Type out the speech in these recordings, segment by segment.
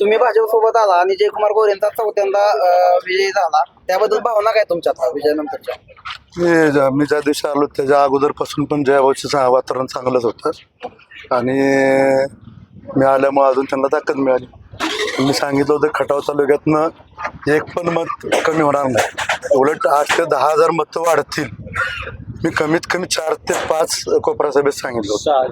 तुम्ही भाजप सोबत आला आणि जयकुमार गोरेंचा चौथ्यांदा विजय झाला. त्याबद्दल भावना काय तुमच्यात विजयानंतरच्या? मी मी ज्या दिवशी आलो त्याच्या अगोदरपासून पण जयाभाऊचं चा- वातावरण चांगलंच होतं. आणि मी आल्यामुळे अजून त्यांना ताकद मिळाली. मी सांगितलं होतं खटाव तालुक्यातनं एक पण मत कमी होणार नाही. उलट आठ ते दहा हजार मतं वाढतील. मी कमीत कमी चार ते पाच कोपरा सभेत सांगितलं होतं.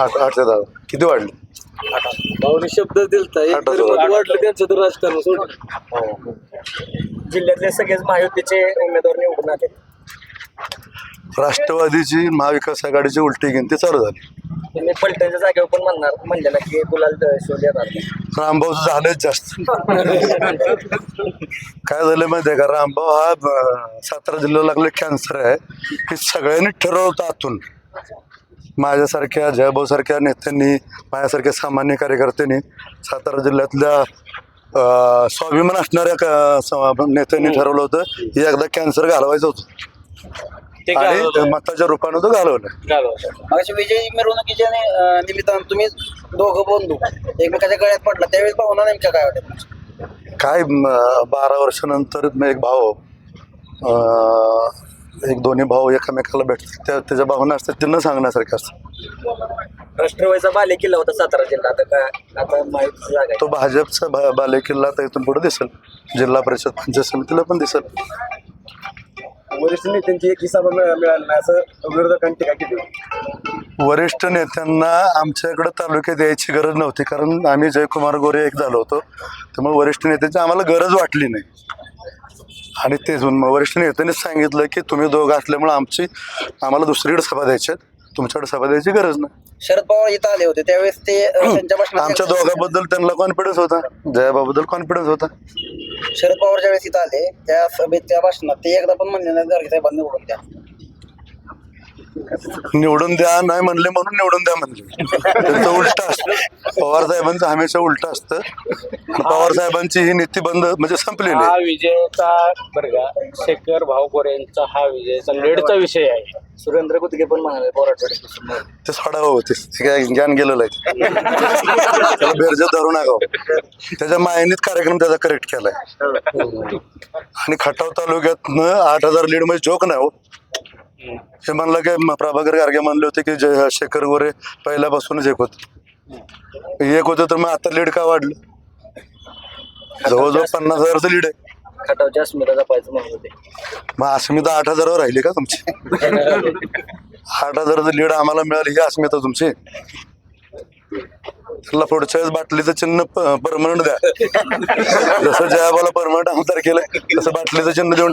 आठ आठ ते दहा किती वाढले? भाऊने शब्द दिलता एक आठ तरी हजार. मत वाटलं त्यांचं तर राजकारण सोडलं. जिल्ह्यातले सगळेच महायुतीचे उमेदवार निवडून आले. राष्ट्रवादीची महाविकास आघाडीची उलटी गिनती चालू झाली. तुम्ही पलटणच्या जागेवर पण म्हणणार म्हणलेला की गुलाल शोध येणार. रामभाऊचं झालंच जास्त. काय झालं माहिती आहे का? रामभाऊ हा अं, सातारा जिल्ह्याला लागले कॅन्सर आहे. हे सगळ्यांनी ठरवलं होतं आतून. माझ्यासारख्या जयभाऊ सारख्या नेत्यांनी माझ्यासारख्या सामान्य कार्यकर्त्यांनी सातारा जिल्ह्यातल्या स्वाभिमान असणाऱ्या क- नेत्यांनी ठरवलं होतं हे एकदा कॅन्सर घालवायचं होतं. आणि. मताच्या रूपानं तो घालवलं. विजय मिरवणुकीच्या निमित्तानं तुम्ही दोघं बंधू एकमेकाच्या गळ्यात पडला. त्यावेळेस भावना नेमक्या काय होत्या? काय बारा वर्षानंतर एक भाऊ अं, एक दोन्ही भाऊ एकमेकाला भेटतात त्या त्याच्या भावना असतात ते न सांगण्यासारख्या असतात राष्ट्रवादीचा बाले किल्ला होता सातारा जिल्हा. आता जागा तो भाजपचा भा बालेकिल्ला आता इथून पुढे दिसेल. जिल्हा परिषद पंचायत समितीला पण दिसेल. वरिष्ठ नेत्यांची एक सभा मिळाली नाही असं विरोधकांनी टीका केली वरिष्ठ नेत्यांना आमच्याकडे तालुक्यात यायची गरज नव्हती कारण आम्ही जयकुमार गोरे एक झालो होतो. त्यामुळे वरिष्ठ नेत्यांची आम्हाला गरज वाटली नाही. आणि मग वरिष्ठ नेत्यांनीच सांगितलं की तुम्ही दोघं असल्यामुळे आमची आम्हाला दुसरीकडे सभा द्यायची आहेत. तुमच्याकडे सभा द्यायची गरज नाही. शरद पवार इथं आले होते. त्यावेळेस ते अं, त्यांच्या भाषणात आमच्या दोघांबद्दल त्यांना कॉन्फिडन्स होता. जयाबाबद्दल कॉन्फिडन्स होता. शरद पवार ज्यावेळेस इथं आले त्या सभेत त्या भाषणात ते एकदा पण म्हणले नाही साहेबांनी निवडून द्या. निवडून द्या नाही म्हणले म्हणून निवडून द्या म्हणले. त्यांचं उलट असतं. पवार साहेबांचं हमेशा उलट असतं. पवार साहेबांची ही नीती बंद म्हणजे संपलेली हा आहे. विजयचा बरं का शेखर भाऊ गोरेंचा हा विजयचा लेडचा विषय आहे. सुरेंद्र गुदगे पण म्हणाले पोराटवाडी ते सोडावं होते ते काय ज्ञान गेलेलं आहे. त्याला बेरज धरू नका हो. त्याच्या मायनीत कार्यक्रम त्याचा करेक्ट केलाय. आणि खटाव तालुक्यातनं आठ हजार लीड म्हणजे जोक नाही हो. हे म्हणलं की प्रभाकर गार्गे म्हणले होते की जय शेखर गोरे पहिल्यापासूनच एक होत. एक होतं तर मग आता लीड का वाढलं? जवळजवळ पन्नास हजारचं लीड आहे. खटावच्या अस्मिता जपायचं म्हणत होते. मग अस्मिता आठ हजारावर राहिली का तुमची? आठ हजाराचं लीड आम्हाला मिळाली ही अस्मिता तुमची. त्याला पुढच्या वेळेस बाटलीचं चिन्ह परमनंट द्या. जसं जयाबाला परमनंट आमदार केलंय तसं बाटलीचं चिन्ह देऊन